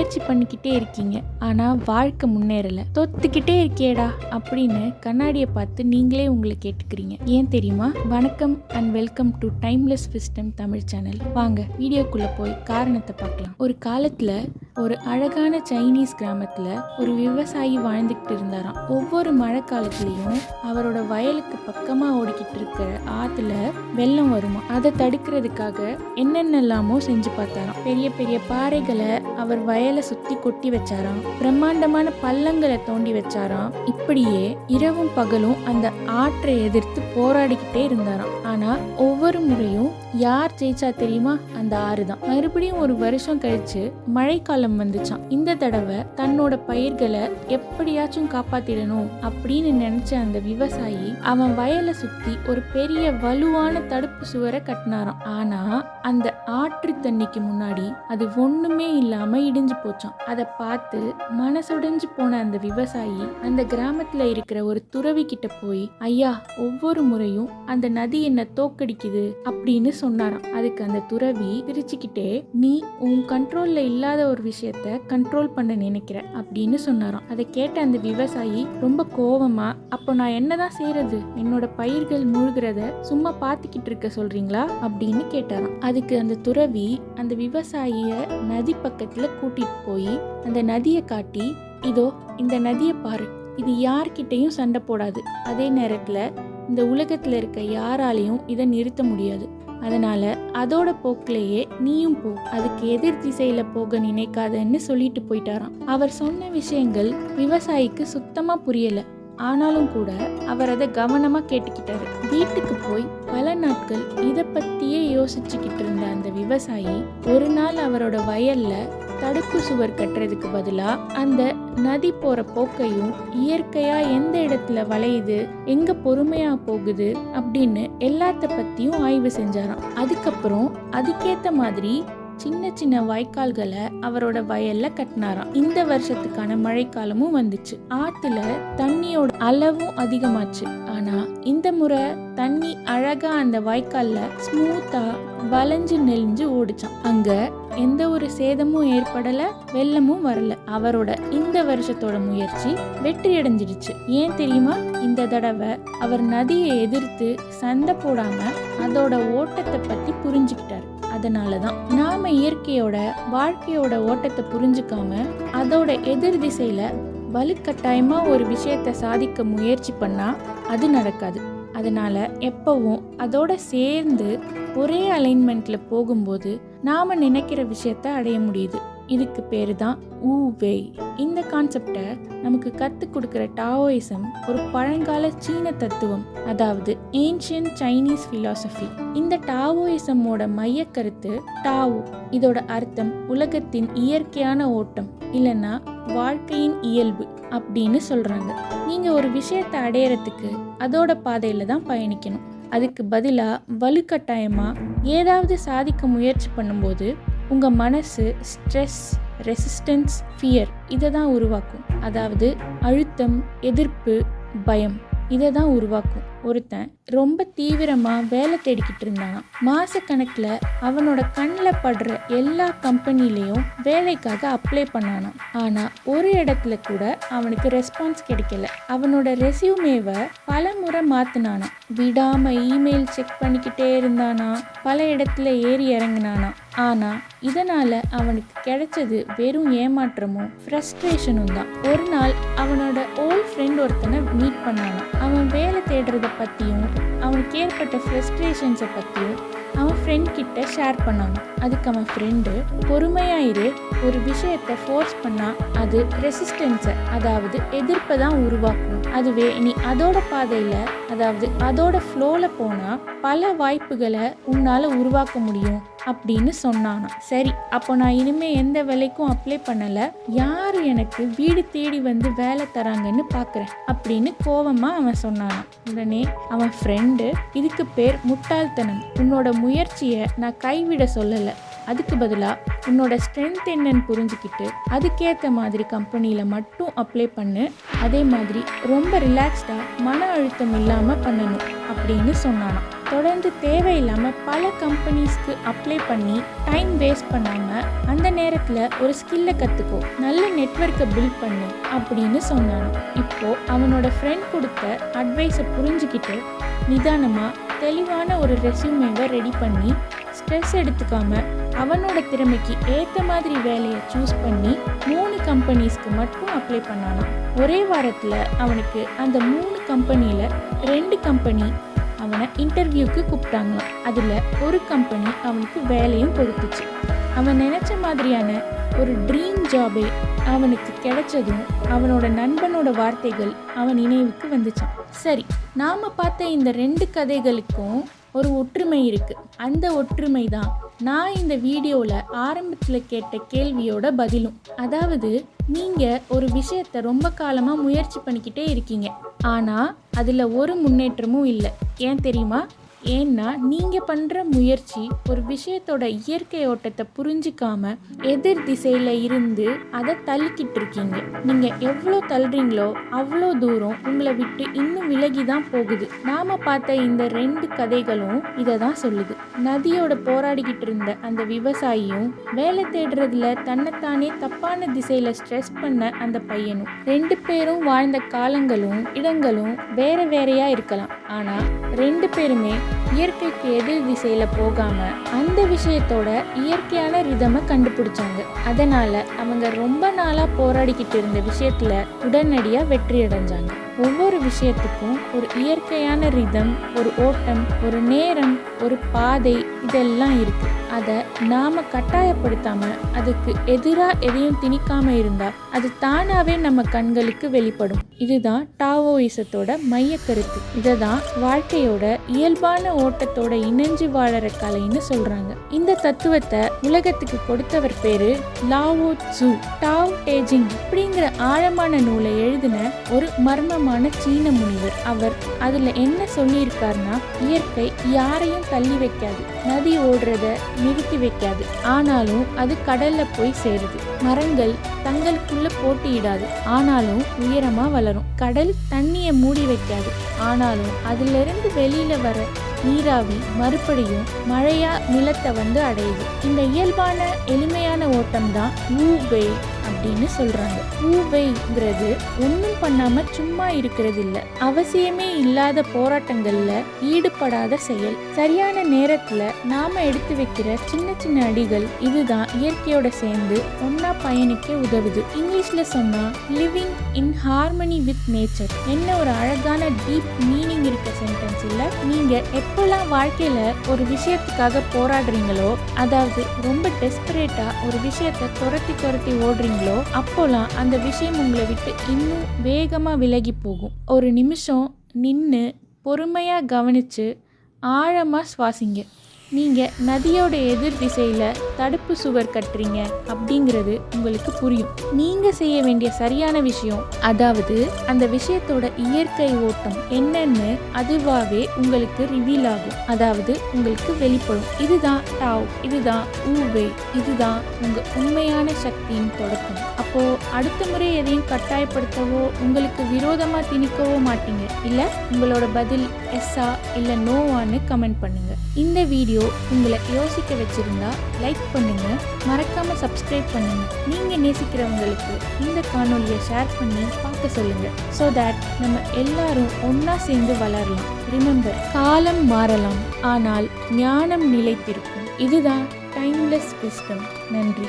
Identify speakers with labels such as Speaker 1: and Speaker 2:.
Speaker 1: முயற்சி பண்ணிக்கிட்டே இருக்கீங்க. ஆனால் வாழ்க்கை முன்னேறலை. தொத்துக்கிட்டே இருக்கேடா அப்படின்னு கண்ணாடியை பார்த்து நீங்களே உங்களை கேட்டுக்கிறீங்க. ஏன் தெரியுமா? வணக்கம் and welcome to timeless wisdom Tamil channel வாங்க வீடியோக்குள்ளே போய் காரணத்தை பார்க்கலாம். ஒரு காலத்தில் ஒரு அழகான சைனீஸ் கிராமத்தில் ஒரு விவசாயி வாழ்ந்துக்கிட்டு இருந்தாராம். ஒவ்வொரு மழை காலத்துலேயும் அவரோட வயலுக்கு பக்கமாக ஓடிக்கிட்டு இருக்கிற ஆற்றுல வெள்ளம் வருமா அதை தடுக்கிறதுக்காக என்னென்னலாமோ செஞ்சு பார்த்தாராம். பெரிய பெரிய பாறைகளை அவர் வயலை சுத்தி கொட்டி வச்சாராம். பிரம்மாண்டமான பள்ளங்களை தோண்டி வச்சாராம். இப்படியே இரவும் பகலும் அந்த ஆற்றை எதிர்த்து போராடிக்கிட்டே இருந்தாராம். ஆனா ஒவ்வொரு முறையும் யார் ஜெயிச்சா தெரியுமா? அந்த ஆறு தான் மறுபடியும் ஒரு வருஷம் கழிச்சு மழைக்காலம் வந்துச்சான் இந்த தடவை தன்னோட பயிர்களை எப்படியாச்சும் காப்பாத்திடணும் அப்படின்னு நினைச்ச அந்த விவசாயி அவன் வயலை சுத்தி ஒரு பெரிய வலுவான தடுப்பு சுவரை கட்டினாராம். ஆனா அந்த ஆற்று தண்ணிக்கு முன்னாடி அது ஒண்ணுமே இல்லாம இடிஞ்சு போச்சான் அதை பார்த்து மனசுடைஞ்சு போன அந்த விவசாயி அந்த கிராமத்தில் இருக்கிற ஒரு துறவி கிட்ட போய் ஐயா ஒவ்வொரு முறையும் அந்த நதி என்ன தோக்கடிக்குது அப்படின்னு சொன்னாராம். அதுக்கு அந்த துறவி பிரிச்சுக்கிட்டே நீ உன் கண்ட்ரோல்ல இல்லாத ஒரு விஷயத்த கண்ட்ரோல் பண்ண நினைக்கிற அப்படின்னு சொன்னாராம். அதை கேட்ட அந்த விவசாயி ரொம்ப கோவமா அப்போ நான் என்னதான் செய்யறது என்னோட பயிர்கள் மூழ்கிறத சும்மா பார்த்துக்கிட்டு இருக்க சொல்றீங்களா? அப்படின்னு கேட்டாராம். அதுக்கு அந்த துறவி அந்த விவசாயிய நதி பக்கத்தில் கூட்டிட்டு போய் அந்த நதியை காட்டி இதோ இந்த நதியை பாரு. இது யார்கிட்டையும் சண்டை போடாது. அதே நேரத்துல இந்த உலகத்துல இருக்க யாராலையும் இதை நிறுத்த முடியாது. அதனால அதோட போக்கிலேயே நீயும் போ. அதுக்கு எதிர் திசையில போக நினைக்காதன்னு சொல்லிட்டு போயிட்டாராம். அவர் சொன்ன விஷயங்கள் விவசாயிக்கு சுத்தமா புரியல. ஆனாலும் கூட அவர் அதை கவனமா கேட்டுக்கிட்டாரு. வீட்டுக்கு போய் பல நாட்கள் இதை பத்தியே யோசிச்சுக்கிட்டு இருந்த அந்த விவசாயி ஒரு நாள் அவரோட வயல்ல தடுப்பு சுவர் கட்டுறதுக்கு பதிலாக அந்த நதி போகிற போக்கையும் இயற்கையாக எந்த இடத்துல வளையுது எங்கே பொறுமையாக போகுது அப்படின்னு எல்லாத்த பற்றியும் ஆய்வு செஞ்சாராம். அதுக்கப்புறம் அதுக்கேற்ற மாதிரி சின்ன சின்ன வாய்க்கால்களை அவரோட வயல்ல கட்டினாராம். இந்த வருஷத்துக்கான மழைக்காலமும் வந்துச்சு. ஆத்துல தண்ணியோட அளவும் அதிகமாச்சு. ஆனா இந்த முறை தண்ணி அழகா அந்த வாய்க்கால்ல ஸ்மூத்தா வளைஞ்சு நெளிஞ்சு ஓடிச்சான் அங்க எந்த ஒரு சேதமும் ஏற்படலை வெள்ளமும் வரல. அவரோட இந்த வருஷத்தோட முயற்சி வெற்றி அடைஞ்சிடுச்சு ஏன் தெரியுமா? இந்த தடவை அவர் நதியை எதிர்த்து சண்டை போடாம அதோட ஓட்டத்தை பத்தி புரிஞ்சுக்கிட்டார். அதனால தான் நாம இயற்கையோட வாழ்க்கையோட ஓட்டத்தை புரிஞ்சுக்காம அதோட எதிர் திசையில வலுக்கட்டாயமா ஒரு விஷயத்தை சாதிக்க முயற்சி பண்ணா அது நடக்காது. அதனால் எப்பவும் அதோட சேர்ந்து ஒரே அலைன்மெண்ட்ல போகும்போது நாம நினைக்கிற விஷயத்த அடைய முடியுது. இதுக்கு பேரு தான் ஊவே இந்த கான்செப்டை நமக்கு கற்றுக் கொடுக்குற டாவோயிசம் ஒரு பழங்கால சீன தத்துவம் அதாவது ஏன்ஷியன் சைனீஸ் ஃபிலாசபி இந்த டாவோயிசமோட மைய கருத்து டாவோ இதோட அர்த்தம் உலகத்தின் இயற்கையான ஓட்டம். இல்லைன்னா வாழ்க்கையின் இயல்பு அப்படின்னு சொல்கிறாங்க நீங்கள் ஒரு விஷயத்தை அடையிறதுக்கு அதோட பாதையில் தான் பயணிக்கணும். அதுக்கு பதிலாக வலுக்கட்டாயமாக ஏதாவது சாதிக்க முயற்சி பண்ணும்போது உங்கள் மனசு ஸ்ட்ரெஸ் ரெசிஸ்டன்ஸ் ஃபியர் இதை தான் உருவாக்கும். அதாவது அழுத்தம் எதிர்ப்பு பயம் இதை தான் உருவாக்கும். ஒருத்தன் ரொம்ப தீவிரமாக வேலை தேடிக்கிட்டு இருந்தான் மாசக்கணக்கில் அவனோட கண்ணில் படுற எல்லா கம்பெனிலையும் வேலைக்காக அப்ளை பண்ணானாம். ஆனால் ஒரு இடத்துல கூட அவனுக்கு ரெஸ்பான்ஸ் கிடைக்கல. அவனோட ரெசியூமேவை பல முறை மாற்றினானாம் விடாமல் இமெயில் செக் பண்ணிக்கிட்டே இருந்தானா பல இடத்துல ஏறி இறங்கினானா ஆனால் இதனால் அவனுக்கு கிடைச்சது வெறும் ஏமாற்றமும் ஃப்ரஸ்ட்ரேஷனும் தான். ஒரு நாள் அவனோட ஓல்ட் ஃப்ரெண்ட் ஒருத்தனை மீட் பண்ணானான் அவன் வேலை தேடுறத பற்றியும் அவனுக்கு ஏற்பட்ட ஃப்ரெஸ்ட்ரேஷன்ஸை பற்றியும் அவன் ஃப்ரெண்ட் கிட்ட ஷேர் பண்ணான் அதுக்கு அவன் ஃப்ரெண்டு பொறுமையாயிரு. ஒரு விஷயத்தை ஃபோர்ஸ் பண்ணால் அது ரெசிஸ்டன்ஸை அதாவது எதிர்ப்பை தான் உருவாக்கும். அதுவே நீ அதோட பாதையில் அதாவது அதோட ஃப்ளோவில் போனால் பல வாய்ப்புகளை உன்னால் உருவாக்க முடியும். அப்படின்னு சொன்னானாம். சரி அப்போ நான் இனிமேல் எந்த வேலைக்கும் அப்ளை பண்ணலை. யார் எனக்கு வீடு தேடி வந்து வேலை தராங்கன்னு பார்க்குறேன் அப்படின்னு கோவமாக அவன் சொன்னானான் உடனே அவன் ஃப்ரெண்டு இதுக்கு பேர் முட்டாள்தனம். உன்னோட முயற்சியை நான் கைவிட சொல்லலை. அதுக்கு பதிலாக உன்னோட ஸ்ட்ரென்த் என்னன்னு புரிஞ்சுக்கிட்டு அதுக்கேற்ற மாதிரி கம்பெனியில் மட்டும் அப்ளை பண்ணு. அதே மாதிரி ரொம்ப ரிலாக்ஸ்டாக மன அழுத்தம் இல்லாமல் பண்ணணும் அப்படின்னு சொன்னானான் தொடர்ந்து தேவையில்லாமல் பல கம்பெனிஸ்க்கு அப்ளை பண்ணி டைம் வேஸ்ட் பண்ணாமல் அந்த நேரத்தில் ஒரு ஸ்கில்லை கற்றுக்கோ நல்ல நெட்வொர்க்கை பில்ட் பண்ணு அப்படின்னு சொன்னான் இப்போ அவனோட ஃப்ரெண்ட் கொடுத்த அட்வைஸை புரிஞ்சுக்கிட்டு நிதானமாக தெளிவான ஒரு ரெசியூமேவை ரெடி பண்ணி ஸ்ட்ரெஸ் எடுத்துக்காம அவனோட திறமைக்கு ஏற்ற மாதிரி வேலையை சூஸ் பண்ணி மூணு கம்பெனிஸ்க்கு மட்டும் அப்ளை பண்ணானான் ஒரே வாரத்தில் அவனுக்கு அந்த மூணு கம்பெனியில் ரெண்டு கம்பெனி அவனை இன்டர்வியூக்கு கூப்பிட்டாங்களாம். அதில் ஒரு கம்பெனி அவனுக்கு வேலையும் கொடுத்துச்சு. அவன் நினச்ச மாதிரியான ஒரு ட்ரீம் ஜாபே அவனுக்கு கிடைச்சதும் அவனோட நண்பனோட வார்த்தைகள் அவன் நினைவுக்கு வந்துச்சான் சரி நாம் பார்த்த இந்த ரெண்டு கதைகளுக்கும் ஒரு ஒற்றுமை இருக்குது அந்த ஒற்றுமை தான் நான் இந்த வீடியோவில் ஆரம்பத்தில் கேட்ட கேள்வியோட பதிலும். அதாவது நீங்கள் ஒரு விஷயத்தை ரொம்ப காலமாக முயற்சி பண்ணிக்கிட்டே இருக்கீங்க. ஆனால் அதில் ஒரு முன்னேற்றமும் இல்லை. ஏன் தெரியுமா? ஏன்னா நீங்கள் பண்ணுற முயற்சி ஒரு விஷயத்தோட இயற்கை ஓட்டத்தை புரிஞ்சிக்காம எதிர் திசையில் இருந்து அதை தள்ளிக்கிட்டு இருக்கீங்க. நீங்கள் எவ்வளோ தள்ளுறீங்களோ அவ்வளோ தூரம் உங்களை விட்டு இன்னும் விலகி தான் போகுது. நாம் பார்த்த இந்த ரெண்டு கதைகளும் இதை தான் சொல்லுது. நதியோட போராடிக்கிட்டு இருந்த அந்த விவசாயியும் வேலை தேடுறதுல தன்னைத்தானே தப்பான திசையில் ஸ்ட்ரெஸ் பண்ண அந்த பையனும். ரெண்டு பேரும் வாழ்ந்த காலங்களும் இடங்களும் வேற வேறையா இருக்கலாம். ஆனால் ரெண்டு பேருமே இயற்கைக்கு எதிர் திசையில் போகாமல் அந்த விஷயத்தோட இயற்கையான ரிதமை கண்டுபிடிச்சாங்க. அதனால் அவங்க ரொம்ப நாளாக போராடிக்கிட்டு இருந்த விஷயத்தில் உடனடியாக வெற்றி அடைஞ்சாங்க. ஒவ்வொரு விஷயத்துக்கும் ஒரு இயற்கையான ரிதம் ஒரு ஓட்டம் ஒரு நேரம் ஒரு பாதை இதெல்லாம் இருக்குது அதை நாம் கட்டாயப்படுத்தாமல் அதுக்கு எதிராக எதையும் திணிக்காமல் இருந்தால் அது தானாகவே நம்ம கண்களுக்கு வெளிப்படும். இதுதான் டாவோயிசத்தோட மைய கருத்து. இதை தான் வாழ்க்கையோட இயல்பான ஓட்டத்தோட இணைஞ்சு வாழற கலைன்னு சொல்கிறாங்க இந்த தத்துவத்தை உலகத்துக்கு கொடுத்தவர் பேரு லாவோ ஜூ டாவ் டேஜிங் அப்படிங்கிற ஆழமான நூலை எழுதின ஒரு மர்மமான சீன முனிவர். அவர் அதில் என்ன சொல்லியிருக்காருன்னா இயற்கை யாரையும் தள்ளி வைக்காது. நதி ஓடுறத நிறுத்தி வைக்காது. ஆனாலும் அது கடல்ல போய் சேருது. மரங்கள் தங்களுக்குள்ள போட்டியிடாது. ஆனாலும் உயரமா வளரும். கடல் தண்ணியை மூடி வைக்காது. ஆனாலும் அதிலிருந்து வெளியில வர நீராவி மறுபடியும் மழையா நிலத்தை வந்து அடையுது. இந்த இயல்பான எளிமையான ஓட்டம் தான் ஊவே அப்படின்னு சொல்றாங்க. பூவைங்கிறது ஒன்றும் பண்ணாம சும்மா இருக்கிறது இல்ல அவசியமே இல்லாத போராட்டங்கள்ல ஈடுபடாத செயல். சரியான நேரத்துல நாம எடுத்து வைக்கிற சின்ன சின்ன அடிகள் இதுதான். இயற்கையோட சேர்ந்து ஒன்னா பயணிக்க உதவுது. இங்கிலீஷ்ல சொன்னா living in harmony with nature என்ன ஒரு அழகான டீப் மீனிங் இருக்க சென்டென்ஸ் இல்ல? நீங்க எப்பெல்லாம் வாழ்க்கையில ஒரு விஷயத்துக்காக போராடுறீங்களோ அதாவது ரொம்ப டெஸ்பரேட்டா ஒரு விஷயத்தை துரத்தி துரத்தி ஓடுறீங்களோ அப்போலாம் அந்த விஷயம் உங்களை விட்டு இன்னும் வேகமாக விலகி போகும். ஒரு நிமிஷம் நின்று பொறுமையாக கவனித்து ஆழமாக சுவாசிங்க. நீங்கள் நதியோட எதிர் திசையில் தடுப்பு சுவர் கட்டுறீங்க அப்படிங்கிறது உங்களுக்கு புரியும். நீங்கள் செய்ய வேண்டிய சரியான விஷயம் அதாவது அந்த விஷயத்தோட இயற்கை ஓட்டம் என்னன்னு அதுவாகவே உங்களுக்கு ரிவீல் ஆகும். அதாவது உங்களுக்கு வெளிப்படும். இதுதான் டாவ் இதுதான் ஊவே இதுதான் உங்கள் உண்மையான சக்தியின் தொடக்கம். அப்போது அடுத்த முறை எதையும் கட்டாயப்படுத்தவோ உங்களுக்கு விரோதமாக திணிக்கவோ மாட்டீங்க. இல்லை உங்களோட பதில் எஸ்ஸா இல்லை நோவான்னு கமெண்ட் பண்ணுங்கள் இந்த வீடியோ உங்களை யோசிக்க வச்சிருந்தா லைக் பண்ணுங்க மறக்காம சப்ஸ்கிரைப் பண்ணுங்க. நீங்க நேசிக்கிறவங்களுக்கு இந்த காணொலியை ஷேர் பண்ணி பார்க்க சொல்லுங்க. ஸோ தட் நம்ம எல்லாரும் ஒன்றா சேர்ந்து வளரலாம். ரிமெம்பர் காலம் மாறலாம். ஆனால் ஞானம் நிலைத்திருக்கும். இதுதான் டைம்லெஸ் விஸ்டம் நன்றி.